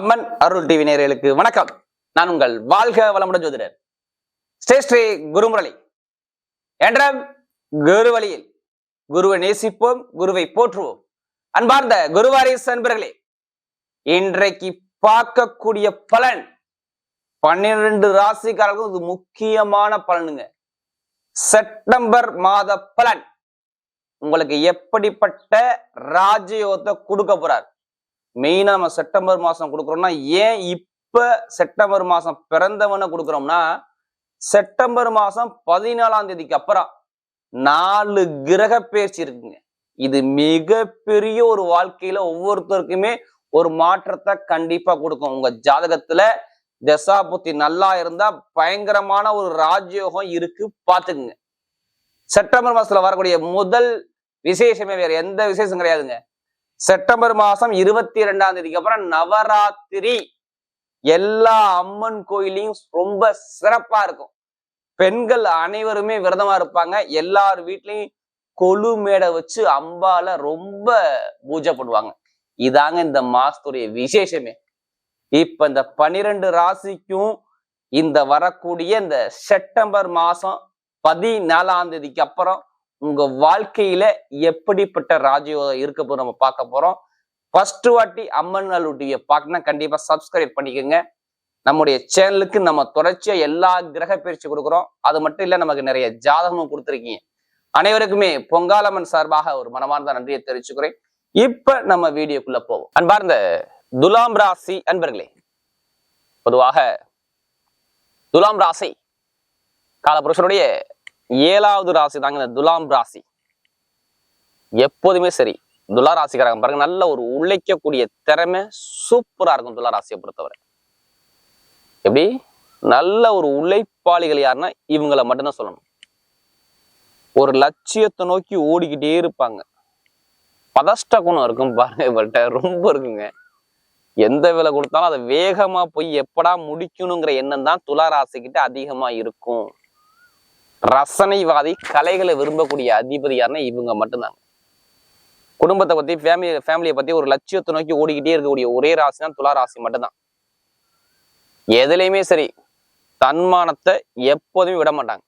அம்மன் அருள் TV நேர்களுக்கு வணக்கம். நான் உங்கள் வாழ்க வளமுடன் ஜோதிடர். ஸ்ரீ ஸ்ரீ குருமுரளி. என்ற குரு வழியில் குருவை நேசிப்போம் குருவை போற்றுவோம். அன்பார்ந்த குருவாரிஸ் அன்பர்களே இன்றைக்கு பார்க்கக்கூடிய பலன் பன்னிரண்டு ராசிக்காரர்களும் இது முக்கியமான பலனுங்க. செப்டம்பர் மாத பலன். உங்களுக்கு எப்படிப்பட்ட ராஜயோகத்தை கொடுக்க போறார்? மெயினா நம்ம செப்டம்பர் மாசம் கொடுக்குறோம்னா ஏன் இப்ப செப்டம்பர் மாசம் பிறந்தவன கொடுக்குறோம்னா செப்டம்பர் மாசம் பதினாலாம் தேதிக்கு அப்புறம் நாலு கிரக பயிற்சி இருக்குங்க. இது மிகப்பெரிய ஒரு வாழ்க்கையில ஒவ்வொருத்தருக்குமே ஒரு மாற்றத்தை கண்டிப்பா கொடுக்கும். உங்க ஜாதகத்துல தசாபுத்தி நல்லா இருந்தா பயங்கரமான ஒரு ராஜயோகம் இருக்கு பாத்துக்குங்க செப்டம்பர் மாசத்துல வரக்கூடிய முதல் விசேஷமே வேற எந்த விசேஷம் கிடையாதுங்க. செப்டம்பர் மாசம் இருபத்தி ரெண்டாம் தேதிக்கு அப்புறம் நவராத்திரி. எல்லா அம்மன் கோயிலையும் ரொம்ப சிறப்பா இருக்கும். பெண்கள் அனைவருமே விரதமா இருப்பாங்க. எல்லார் வீட்லயும் கொலு மேடை வச்சு அம்பால ரொம்ப பூஜை பண்ணுவாங்க. இதாங்க இந்த மாசத்துடைய விசேஷமே. இப்ப இந்த பனிரெண்டு ராசிக்கும் இந்த வரக்கூடிய இந்த செப்டம்பர் மாசம் பதினாலாம் தேதிக்கு அப்புறம் உங்க வாழ்க்கையில எப்படிப்பட்ட ராஜயோகம் இருக்க போது நம்ம பார்க்க போறோம். ஃபர்ஸ்ட் வாட்டி அம்மன் டிவியை பார்க்கணும் கண்டிப்பா சப்ஸ்கிரைப் பண்ணிக்கோங்க. நம்முடைய சேனலுக்கு நம்ம தொடர்ச்சியா எல்லா கிரக பயிற்சி கொடுக்குறோம். அது மட்டும் இல்ல நமக்கு நிறைய ஜாதகமும் கொடுத்துருக்கீங்க. அனைவருக்குமே பொங்காலம்மன் சார்பாக ஒரு மனமார்ந்த நன்றியை தெரிவிச்சுக்கிறேன். இப்ப நம்ம வீடியோக்குள்ள போவோம். அன்பார்ந்த துலாம் ராசி அன்பர்களே பொதுவாக துலாம் ராசி காலபுருஷனுடைய ஏழாவது ராசி தாங்க இந்த துலாம் ராசி. எப்போதுமே சரி துலா ராசிக்காரங்க பாருங்க நல்ல ஒரு உழைக்கக்கூடிய திறமை சூப்பரா இருக்கும் துலா ராசியை பொறுத்தவரை. எப்படி? நல்ல ஒரு உழைப்பாளிகள் யாருன்னா இவங்களை மட்டும்தான் சொல்லணும். ஒரு லட்சியத்தை நோக்கி ஓடிக்கிட்டே இருப்பாங்க. பதஷ்ட குணம் இருக்கும் பாருங்க இவர்கிட்ட ரொம்ப இருக்குங்க. எந்த விலை கொடுத்தாலும் அதை வேகமா போய் எப்படா முடிக்கணுங்கிற எண்ணம் தான் துலா ராசிக்கிட்ட அதிகமா இருக்கும். ரசனைவாதி கலைகளை விரும்பக்கூடிய அதிபதி யாருன்னா இவங்க மட்டும்தாங்க குடும்பத்தை பத்தி ஃபேமிலி ஃபேமிலியை பத்தி ஒரு லட்சியத்தை நோக்கி ஓடிக்கிட்டே இருக்கக்கூடிய ஒரே ராசி தான் துலா ராசி மட்டும்தான். எதுலையுமே சரி தன்மானத்தை எப்போதுமே விட மாட்டாங்க.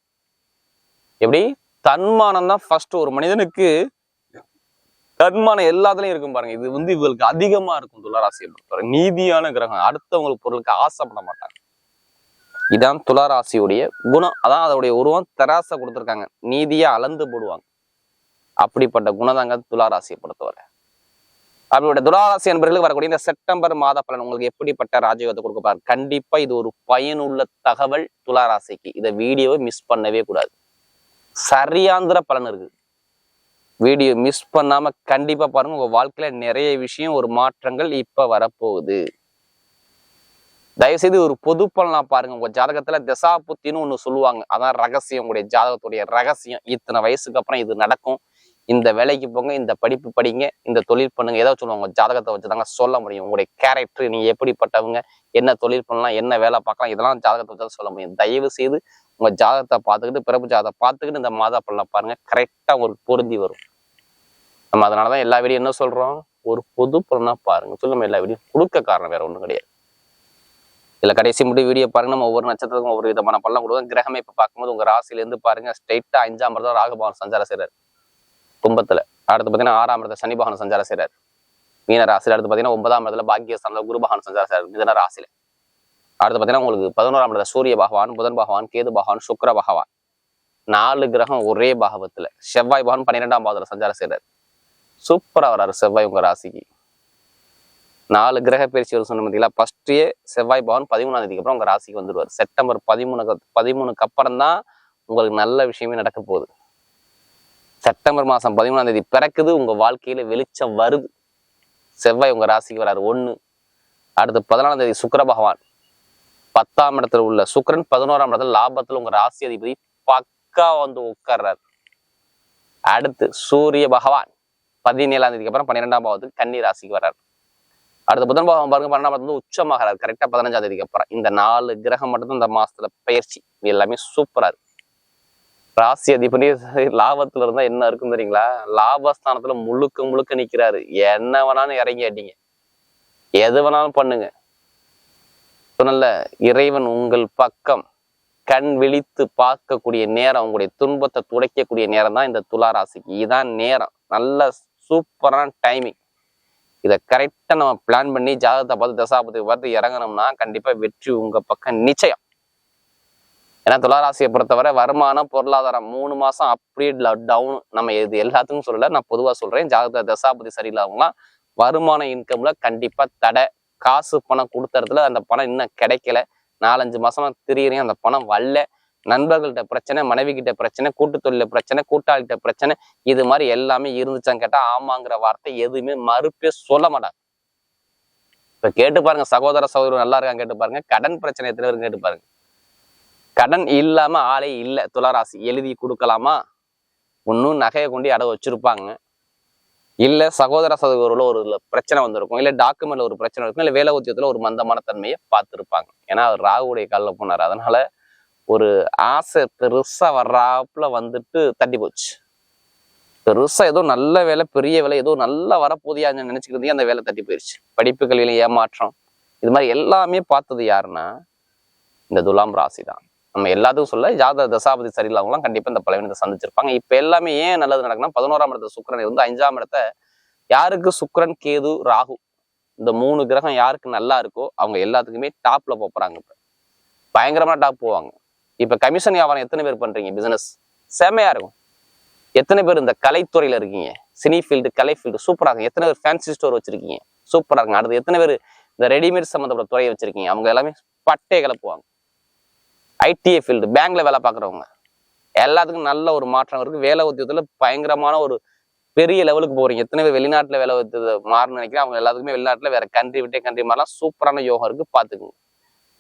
எப்படி? தன்மானம் தான் ஃபர்ஸ்ட் ஒரு மனிதனுக்கு தன்மானம் எல்லாத்துலயும் இருக்கும் பாருங்க. இது வந்து இவங்களுக்கு அதிகமா இருக்கும் துளாராசியை பொறுத்தவரை. நீதியான கிரகம். அடுத்தவங்களுக்கு பொருளுக்கு ஆசைப்பட மாட்டாங்க. இதான் துளாராசியுடைய குணம். அதான் அதோடைய உருவம். தெராசை கொடுத்துருக்காங்க. நீதியாக அளந்து போடுவாங்க. அப்படிப்பட்ட குணதாங்க துளாராசியை பொறுத்தவரை. அவருடைய துளாராசி என்பர்களுக்கு வரக்கூடிய இந்த செப்டம்பர் மாத பலன் உங்களுக்கு எப்படிப்பட்ட ராஜயோகத்தை கொடுக்க கண்டிப்பா இது ஒரு பயனுள்ள தகவல் துளாராசிக்கு. இதை வீடியோவை மிஸ் பண்ணவே கூடாது. சரியாந்திர பலன் இருக்குது. வீடியோ மிஸ் பண்ணாம கண்டிப்பா பாருங்க. உங்க வாழ்க்கையில நிறைய விஷயம் ஒரு மாற்றங்கள் இப்ப வரப்போகுது. தயவுசெய்து ஒரு பொது பலனா பாருங்க. உங்க ஜாதகத்துல திசா புத்தின்னு ஒண்ணு சொல்லுவாங்க. அதான் ரகசியம். உங்களுடைய ஜாதகத்துடைய ரகசியம். இத்தனை வயசுக்கு அப்புறம் இது நடக்கும். இந்த வேலைக்கு போங்க இந்த படிப்பு படிங்க இந்த தொழில் பண்ணுங்க. ஏதாவது சொல்லுவாங்க. உங்க ஜாதகத்தை வச்சு தாங்க சொல்ல முடியும். உங்களுடைய கேரக்டர் நீங்க எப்படிப்பட்டவங்க என்ன தொழில் பண்ணலாம் என்ன வேலை பார்க்கலாம் இதெல்லாம் ஜாதகத்தை வச்சு சொல்ல முடியும். தயவு செய்து உங்க ஜாதகத்தை பார்த்துக்கிட்டு பிறப்பு ஜாதகத்தை பார்த்துக்கிட்டு இந்த மாதா பலனை பாருங்க. கரெக்டா உங்களுக்கு பொருந்தி வரும். நம்ம அதனாலதான் எல்லா வீடியும் என்ன சொல்றோம்? ஒரு பொது பலனா பாருங்க சொல்லுங்க எல்லா வீடியும் கொடுக்க காரணம் வேற ஒன்றும் கிடையாது. இதில் கடைசி முடி வீடியோ பாருங்க. நம்ம ஒவ்வொரு நட்சத்திரத்துக்கும் ஒவ்வொரு விதமான பலன் கொடுக்கும். கிரகமே இப்போ பார்க்கும்போது உங்க ராசிலேருந்து இருந்து பாருங்க அஞ்சாம் இடத்துல ராகபவன் சஞ்சாரம் செய்கிறார் கும்பத்தில். அடுத்து பாத்தீங்கன்னா ஆறாம் இடத்துல சனி பகவான் சஞ்சாரம் செய்கிறார் மீன ராசியில அடுத்து பாத்தீங்கன்னா ஒன்பதாம் இடத்துல பாக்கியஸ்தானில் குரு பகவான் சஞ்சாரம் செய்கிறார் மிதன ராசியில். அடுத்து பாத்தீங்கன்னா உங்களுக்கு பதினோராம் இடத்துல சூரிய பகவான் புதன் பகவான் கேது பகவான் சுக்கர பகவான். நாலு கிரகம் ஒரே பாகவத்துல. செவ்வாய் பகவான் பன்னிரெண்டாம் பாகத்தில் சஞ்சாரம் செய்கிறார் சூப்பரா வராரு செவ்வாய் உங்க ராசிக்கு. நாலு கிரக பயிற்சி வரும் சொன்ன பார்த்தீங்களா ஃபர்ஸ்டே செவ்வாய் பவன் பதிமூணாம் தேதிக்கு அப்புறம் உங்கள் ராசிக்கு வந்துடுவார் செப்டம்பர் பதிமூணுக்கு பதிமூணுக்கு அப்புறம் தான் உங்களுக்கு நல்ல விஷயமே நடக்க போகுது. செப்டம்பர் மாசம் பதிமூணாம் தேதி பிறக்குது உங்க வாழ்க்கையில வெளிச்சம் வருது. செவ்வாய் உங்க ராசிக்கு வராரு. ஒண்ணு. அடுத்து பதினாலாம் தேதி சுக்கர பகவான். பத்தாம் இடத்துல உள்ள சுக்கரன் பதினோராம் இடத்துல லாபத்தில் உங்க ராசி அதிபதி பக்கா வந்து உட்கார்றாரு. அடுத்து சூரிய பகவான் பதினேழாம் தேதிக்கு அப்புறம் பன்னிரெண்டாம் பாவத்துக்கு கன்னி ராசிக்கு வர்றாரு அடுத்த புதன் பாவம் பாருங்க பன்னெண்டாம் வந்து உச்சமாகிறார் கரெக்டா பதினஞ்சாம் தேதிக்கு அப்புறம். இந்த நாலு கிரகம் மட்டும் இந்த மாசத்துல பயிற்சி. இது எல்லாமே சூப்பரா இருக்கு. ராசி அதிபதி லாபத்துல இருந்தா என்ன இருக்கும் தெரியுங்களா? லாபஸ்தானத்துல முழுக்க முழுக்க நிக்கிறாரு. என்ன வேணாலும் இறங்கி அடிங்க எது வேணாலும் பண்ணுங்க. சொன்னல இறைவன் உங்கள் பக்கம் கண் விழித்து பார்க்கக்கூடிய நேரம் உங்களுடைய துன்பத்தை துடைக்கக்கூடிய நேரம் தான் இந்த துலா ராசிக்கு இதான் நேரம். நல்ல சூப்பரான டைமிங் இதை கரெக்டாக நம்ம பிளான் பண்ணி ஜாதகத்தை பார்த்து தசாபதி பார்த்து இறங்கணும்னா கண்டிப்பாக வெற்றி உங்கள் பக்கம் நிச்சயம். ஏன்னா துளாராசியை பொறுத்தவரை வருமானம் பொருளாதாரம் மூணு மாசம் அப்படியே டவுன் நம்ம இது எல்லாத்துக்கும் சொல்லல. நான் பொதுவாக சொல்றேன் ஜாதக தசாபதி சரியில்லாமலாம் வருமான இன்கம்ல கண்டிப்பாக தடை. காசு பணம் கொடுத்த இடத்துல அந்த பணம் இன்னும் கிடைக்கல. நாலஞ்சு மாசமா திரியிறீங்க அந்த பணம் வரல. நண்பர்கள்ட்ட பிரச்சனை மனைவி கிட்ட பிரச்சனை கூட்டு தொழில பிரச்சனை கூட்டாளிகிட்ட பிரச்சனை இது மாதிரி எல்லாமே இருந்துச்சான்னு கேட்டா ஆமாங்கிற வார்த்தை எதுவுமே மறுப்பே சொல்ல மாட்டாங்க. இப்ப கேட்டு பாருங்க சகோதர சகோதரர் நல்லா இருக்காங்க கேட்டு பாருங்க கடன் பிரச்சனை எத்தனை பேரும் கேட்டு பாருங்க. கடன் இல்லாம ஆளே இல்லை துளராசி. எழுதி கொடுக்கலாமா? ஒன்றும் நகையை கொண்டு அடை வச்சிருப்பாங்க. இல்லை சகோதர சகோதரில் ஒரு பிரச்சனை வந்திருக்கும். இல்லை டாக்குமெண்ட்ல ஒரு பிரச்சனை இருக்கும் இல்லை வேலை உத்தியத்தில் ஒரு மந்தமான தன்மையை பார்த்துருப்பாங்க. ஏன்னா அவர் ராகுடைய காலில் போனார். அதனால ஒரு ஆசை பெருசா வர்றாப்புல வந்துட்டு தட்டி போச்சு. பெருசாக ஏதோ நல்ல வேலை பெரிய வேலை ஏதோ நல்லா வரப்போதியா நினைச்சுக்கிறதே அந்த வேலை தட்டி போயிடுச்சு படிப்புகளிலும் ஏமாற்றம். இது மாதிரி எல்லாமே பார்த்தது யாருன்னா இந்த துலாம் ராசி தான் நம்ம எல்லாத்துக்கும் சொல்ல ஜாத தசாபதி சரியில்லாமலாம் கண்டிப்பாக இந்த பலவீனத்தை சந்திச்சிருப்பாங்க. இப்போ எல்லாமே ஏன் நல்லது நடக்குன்னா பதினோராம் இடத்த சுக்கரன் இருந்து அஞ்சாம் இடத்த யாருக்கு சுக்கரன் கேது ராகு இந்த மூணு கிரகம் யாருக்கு நல்லா இருக்கோ அவங்க எல்லாத்துக்குமே டாப்ல போறாங்க இப்போ. பயங்கரமா டாப் போவாங்க. இப்ப கமிஷன் வியாபாரம் எத்தனை பேர் பண்றீங்க? பிசினஸ் செமையா இருக்கும். எத்தனை பேர் இந்த கலைத்துறையில இருக்கீங்க? சினி ஃபீல்டு கலை ஃபீல்டு சூப்பராக இருக்கும். எத்தனை பேர் ஃபேன்சி ஸ்டோர் வச்சிருக்கீங்க? சூப்பராக இருக்கும். அடுத்து எத்தனை பேர் இந்த ரெடிமேட் சம்மந்தப்பட்ட துறையை வச்சிருக்கீங்க? அவங்க எல்லாமே பட்டை கிளப்புவாங்க. ஐடிஐ ஃபீல்டு பேங்க்ல வேலை பார்க்குறவங்க. எல்லாத்துக்கும் நல்ல ஒரு மாற்றம் இருக்கு. வேலை உத்தியத்துல பயங்கரமான ஒரு பெரிய லெவலுக்கு போறீங்க. எத்தனை பேர் வெளிநாட்டுல வேலை உத்தியத்தை மாறணும்னு நினைக்கிறேன் அவங்க எல்லாத்துக்குமே வெளிநாட்டுல வேற கண்ட்ரி விட்டே கண்ட்ரி மாதிரிலாம் சூப்பரான யோகம் இருக்குது பாத்துக்குங்க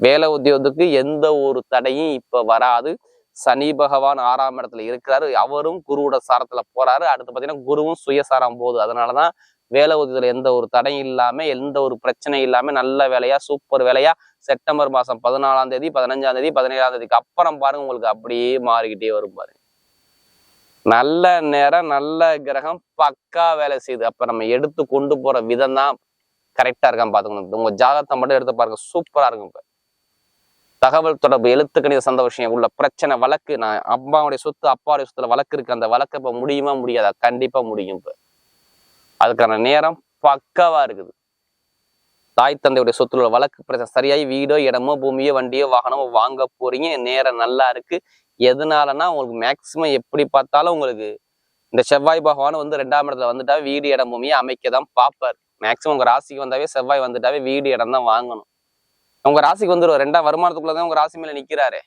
வேலை உத்தியோகத்துக்கு எந்த ஒரு தடையும் இப்ப வராது. சனி பகவான் ஆறாம் இடத்துல இருக்கிறாரு. அவரும் குருவோட சாரத்துல போறாரு. அடுத்து பாத்தீங்கன்னா குருவும் சுயசாரம் போகுது. அதனாலதான் வேலை உதவியில எந்த ஒரு தடையும் இல்லாம எந்த ஒரு பிரச்சனையும் இல்லாம நல்ல வேலையா சூப்பர் வேலையா செப்டம்பர் மாசம் பதினாலாம் தேதி பதினஞ்சாம் தேதி பதினேழாம் தேதிக்கு அப்புறம் பாருங்க உங்களுக்கு அப்படியே மாறிக்கிட்டே வரும் பாருங்க. நல்ல நேரம் நல்ல கிரகம் பக்கா வேலை செய்யுது. அப்ப நம்ம எடுத்து கொண்டு போற விதம் தான் கரெக்டா இருக்கான்னு பாத்துக்கணும். உங்க ஜாதகத்தை மட்டும் எடுத்து பாருங்க. சூப்பரா இருக்கும் இப்போ. தகவல் தொடர்பு எழுத்து கணித சந்த விஷயம் உள்ள பிரச்சனை வழக்கு நான் அம்மாவுடைய சொத்து அப்பாவுடைய சொத்துல வழக்கு இருக்கு அந்த வழக்கு இப்ப முடியுமா முடியாதா? கண்டிப்பா முடியும் இப்போ. அதுக்கான நேரம் பக்காவா இருக்குது. தாய் தந்தையுடைய சொத்துல உள்ள வழக்கு பிரச்சனை சரியாகி வீடோ இடமோ பூமியோ வண்டியோ வாகனமோ வாங்க போறீங்க நேரம் நல்லா இருக்கு. எதனாலன்னா உங்களுக்கு மேக்சிமம் எப்படி பார்த்தாலும் உங்களுக்கு இந்த செவ்வாய் பகவான் வந்து ரெண்டாம் இடத்துல வந்துட்டா வீடு இடம் பூமியை அமைக்க தான் பார்ப்பார். மேக்சிமம் உங்க ராசிக்கு வந்தாவே செவ்வாய் வந்துட்டாவே வீடு இடம் தான் வாங்கணும். உங்க ராசிக்கு வந்துடும் ரெண்டாம் வருமானத்துக்குள்ளதான் உங்க ராசி மேல நிக்கிறாரு.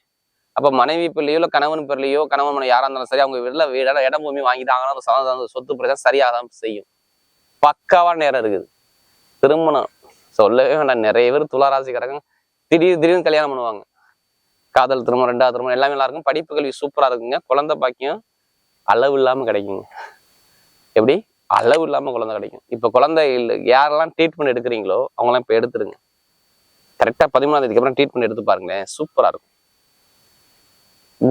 அப்ப மனைவி பிள்ளையோ இல்ல கணவன் பிள்ளையோ கணவன் மனை யாரா இருந்தாலும் சரி அவங்க வீட்டுல வீட இடம் பூமி வாங்கிட்டாங்கன்னா அந்த சொத்து பிரச்சனை சரியாக தான் செய்யும். பக்காவான நேரம் இருக்குது. திருமணம். சொல்லவே வேண்டாம். நிறைய பேர் துளாராசிக்காரங்க திடீர் திடீர்னு கல்யாணம் பண்ணுவாங்க. காதல் திருமணம் ரெண்டாவது திருமணம் எல்லாமே நல்லா இருக்கும். படிப்பு கல்வி சூப்பரா இருக்குங்க. குழந்தை பாக்கியம் அளவு இல்லாம கிடைக்குங்க. எப்படி? அளவு இல்லாம குழந்தை கிடைக்கும். இப்ப குழந்தை யாரெல்லாம் ட்ரீட்மெண்ட் எடுக்கிறீங்களோ அவங்களாம் இப்ப எடுத்துருங்க. கரெக்டா பதிமூணாம் தேதிக்கு அப்புறம் ட்ரீட்மெண்ட் எடுத்து பாருங்களேன். சூப்பரா இருக்கும்.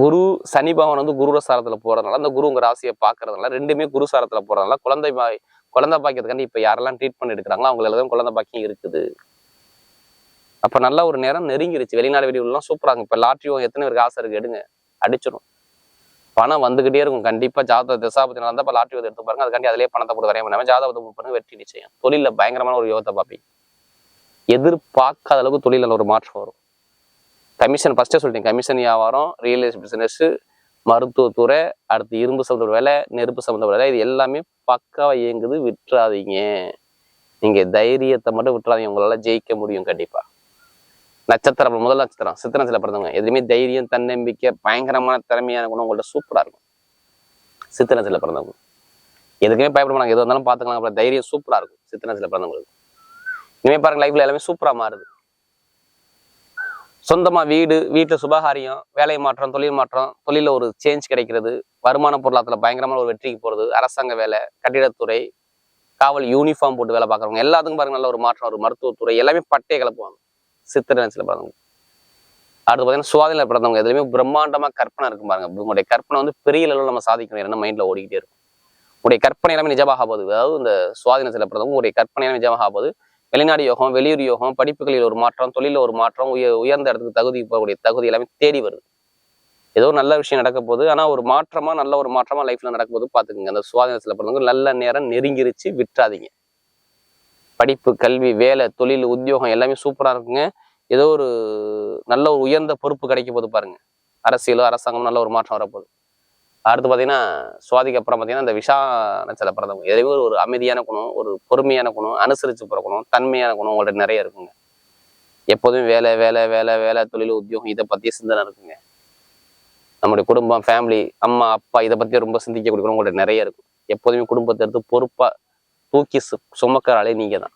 குரு சனி பகவான் வந்து குரு சாரத்தில் போறதுனால அந்த குரு உங்கள் ராசியை பார்க்கறதுனால ரெண்டுமே குரு சாரத்தில் போறதுனால குழந்தை பாய் குழந்தை பாக்கியத்துக்காண்டி இப்ப யாரெல்லாம் ட்ரீட்மெண்ட் எடுக்கிறாங்களோ அவங்க குழந்தை பாக்கியம் இருக்குது. அப்ப நல்ல ஒரு நேரம் நெருங்கிருச்சு. வெளிநாடு வெளியூர்லாம் சூப்பரா இப்போ இப்ப லாட்ரி எத்தனை பேருக்கு ஆசை இருக்கு? எடுங்க. அடிச்சிடும் பணம் வந்துகிட்டே இருக்கும். கண்டிப்பா ஜாதக திசாபத்தி நடந்தால் இப்போ லாட்ரி எடுத்து பாருங்க. அதுக்காண்டி அதிலே பணத்தை போட்டு வரைய பண்ணாம ஜாதகத்தை பண்ணுங்க வெற்றி நிச்சயம். தொழில பயங்கரமான ஒரு யோகத்தை பார்ப்பீங்க. எதிர்பார்க்காத அளவுக்கு தொழிலில் ஒரு மாற்றம் வரும். கமிஷன் ஃபஸ்ட்டே சொல்லிட்டேன். கமிஷன் வியாபாரம் ரியல் எஸ்டேட் பிஸ்னஸ்ஸு மருத்துவத்துறை அடுத்து இரும்பு சம்மந்த வேலை நெருப்பு சம்மந்த வேலை இது எல்லாமே பக்காவா இயங்குது. விட்டுறாதீங்க. நீங்க தைரியத்தை மட்டும் விட்டுறாதீங்க. உங்களால ஜெயிக்க முடியும் கண்டிப்பா. நட்சத்திரம் முதல் நட்சத்திரம் சித்திரத்துல பிறந்தவங்க. எதுவுமே தைரியம் தன்னம்பிக்கை பயங்கரமான திறமையான குணம் உங்கள்ட்ட சூப்பராக இருக்கும். சித்திரத்துல பிறந்தவங்க. எதுக்குமே பயப்பட மாட்டாங்க. எது வந்தாலும் பாத்துக்கலாம் அப்புறம் தைரியம் சூப்பராக இருக்கும். சித்திரத்துல பிறந்தவங்களுக்கு. இனிமே பாருங்க லைஃப்ல எல்லாமே சூப்பரா மாறுது. சொந்தமா வீடு வீட்டுல சுபகாரியம் வேலை மாற்றம் தொழில் மாற்றம் தொழில ஒரு சேஞ்ச் கிடைக்கிறது வருமான பொருளாதாரத்துல பயங்கரமான ஒரு வெற்றிக்கு போறது அரசாங்க வேலை கட்டிடத்துறை காவல் யூனிஃபார்ம் போட்டு வேலை பார்க்குறவங்க எல்லாத்துக்கும் பாருங்க நல்ல ஒரு மாற்றம் ஒரு மருத்துவத்துறை எல்லாமே பட்டையை கிளப்புவாங்க சித்திர நிலத்தில் பிறந்தவங்க. அடுத்து பார்த்தீங்கன்னா சுவாதியில பிறந்தவங்க எதுலையுமே பிரம்மாண்டமா கற்பனை இருக்கும் பாருங்க. உங்களுடைய கற்பனை வந்து பெரிய அளவில் நம்ம சாதிக்கணும் என்ன மைண்ட்ல ஓடிக்கிட்டே இருக்கும். உங்களுடைய கற்பனை எல்லாமே நிஜமாக போகுது அதாவது இந்த சுவாதினத்தில் பிறந்தவங்க உங்களுடைய கற்பனை எல்லாமே நிஜமாக போகுது வெளிநாடு யோகம் வெளியூர் யோகம் படிப்புகளில் ஒரு மாற்றம் தொழிலில் ஒரு மாற்றம் உயர் உயர்ந்த இடத்துக்கு தகுதி போகக்கூடிய தகுதி எல்லாமே தேடி வருது. ஏதோ ஒரு நல்ல விஷயம் நடக்க போகுது. ஆனா ஒரு மாற்றமா நல்ல ஒரு மாற்றமா லைஃப்பில் நடக்க போது அந்த சுவாதீனத்துல பிறந்தவங்க நல்ல நேரம் நெருங்கிருச்சு விட்டுறாதீங்க. படிப்பு கல்வி வேலை தொழில் உத்தியோகம் எல்லாமே சூப்பரா இருக்குங்க. ஏதோ ஒரு நல்ல ஒரு உயர்ந்த பொறுப்பு கிடைக்க போது பாருங்க. அரசியலோ அரசாங்கம் நல்ல ஒரு மாற்றம் வரப்போகுது. அடுத்து பார்த்தீங்கன்னா சுவாதிக்கு அப்புறம் பார்த்தீங்கன்னா இந்த விஷா நட்சத்திர பிறந்தவங்க எதுவுமே ஒரு அமைதியான குணம் ஒரு பொறுமையான குணம் அனுசரித்து பிறக்கணும் குணம் தன்மையான குணம் உங்கள்ட்ட நிறைய இருக்குங்க. எப்போதும் வேலை வேலை வேலை வேலை தொழில் உத்தியோகம் இதை பற்றிய சிந்தனை இருக்குங்க. நம்முடைய குடும்பம் ஃபேமிலி அம்மா அப்பா இதை பற்றி ரொம்ப சிந்திக்கக்கூடிய குணம் உங்கள்ட்ட நிறைய இருக்கும். எப்போதுமே குடும்பத்தை எடுத்து பொறுப்பாக தூக்கி சு சுமக்கிறாலே நீங்கள் தான்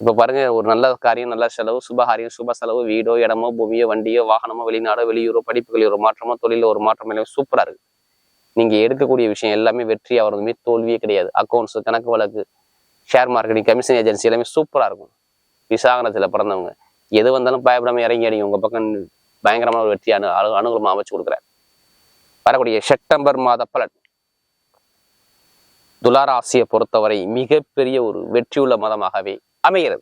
இப்போ பாருங்க ஒரு நல்ல காரியம் நல்ல செலவு சுபகாரியம் சுப செலவு வீடோ இடமோ பூமியோ வண்டியோ வாகனமோ வெளிநாடோ வெளியூரோ படிப்புகளில் ஒரு மாற்றமோ தொழிலில் ஒரு மாற்றம் சூப்பராக இருக்குது நீங்க எடுக்கக்கூடிய விஷயம் எல்லாமே வெற்றி வரதுமே தோல்வியே கிடையாது. அக்கௌண்ட்ஸ் கணக்கு வழக்கு ஷேர் மார்க்கெட்டிங் கமிஷன் ஏஜென்சி எல்லாமே சூப்பராக இருக்கும். விசாகனத்தில் பிறந்தவங்க. எது வந்தாலும் பயப்படாம இறங்கி அடிங்க. உங்க பக்கம் பயங்கரமான ஒரு வெற்றி அனு அனு அனுகூலமாக அமைச்சு கொடுக்குறேன் வரக்கூடிய செப்டம்பர் மாத பலன். துலாராசியை பொறுத்தவரை மிகப்பெரிய ஒரு வெற்றியுள்ள மதமாகவே அமைகிறது.